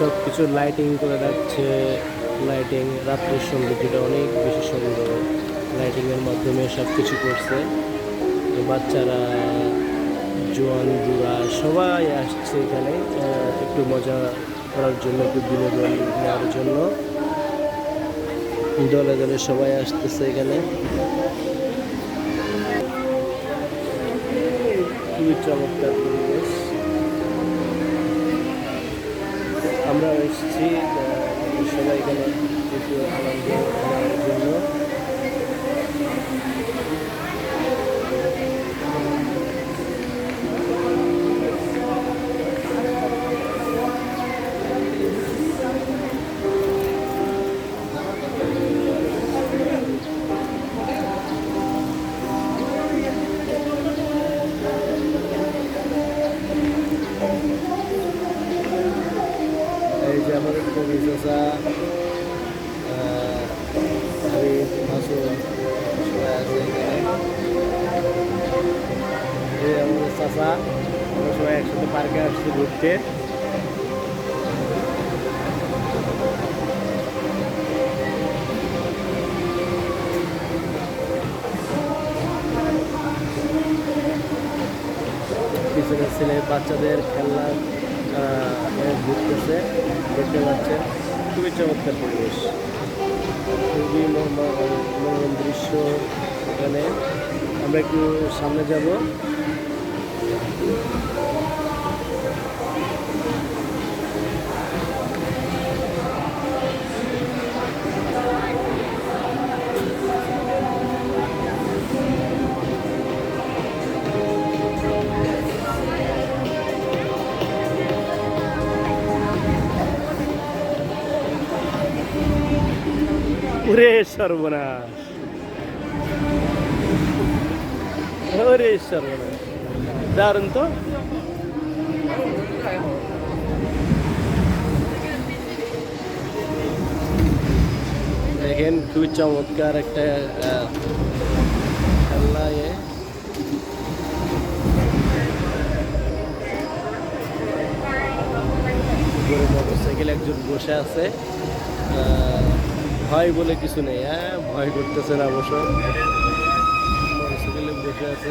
সব কিছু লাইটিং করে রাখছে লাইটিং রাত্রের সংগীত যেটা অনেক বেশি সুন্দর। লাইটিংয়ের মাধ্যমে সব কিছু করছে বাচ্চারা, জোয়ান বুড়া সবাই আসছে এখানে। একটু মজা করার জন্য, একটু বিনোদন নেওয়ার জন্য। দলে দলে সবাই আসতেছে এখানে। খুবই চমৎকার। আমরা এসেছি সবাই এখানে একটু আনন্দ জন্য। এই যে আমাদের কবি চাষা আমি মাসুদ সবাই আছে এই আমাদের চাষা আমরা সবাই একসাথে পার্কে আসছি ঘুরতে। পিছনে ছেলে বাচ্চাদের খেলনা ঘুরতেছে, দেখতে পাচ্ছেন খুবই চমৎকার পরিবেশ। খুবই মন- মন- মনোরম দৃশ্য এখানে। আমরা একটু সামনে যাব। ওরে সর্বনাশ। ওরে সর্বনাশ। দারুণ তো। দেখেন খুবই চমৎকার একটা খেলনা উপরে মোটরসাইকেল একজন বসে আছে। আহ, ভয় বলে কিছু নেই হ্যাঁ? ভয় করতেছে না অবশ্য বসে আছে।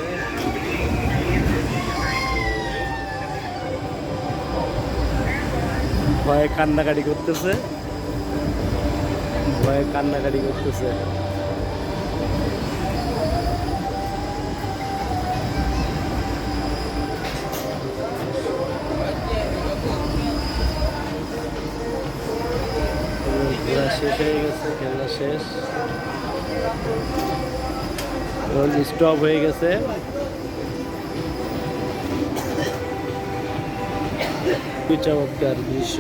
ভয়ে কান্নাকাটি করতেছে। ভয়ে কান্নাকাটি করতেছে। শেষ হয়ে গেছে খেলা শেষ। এখন স্টপ হয়ে গেছে। চমৎকার দৃশ্য।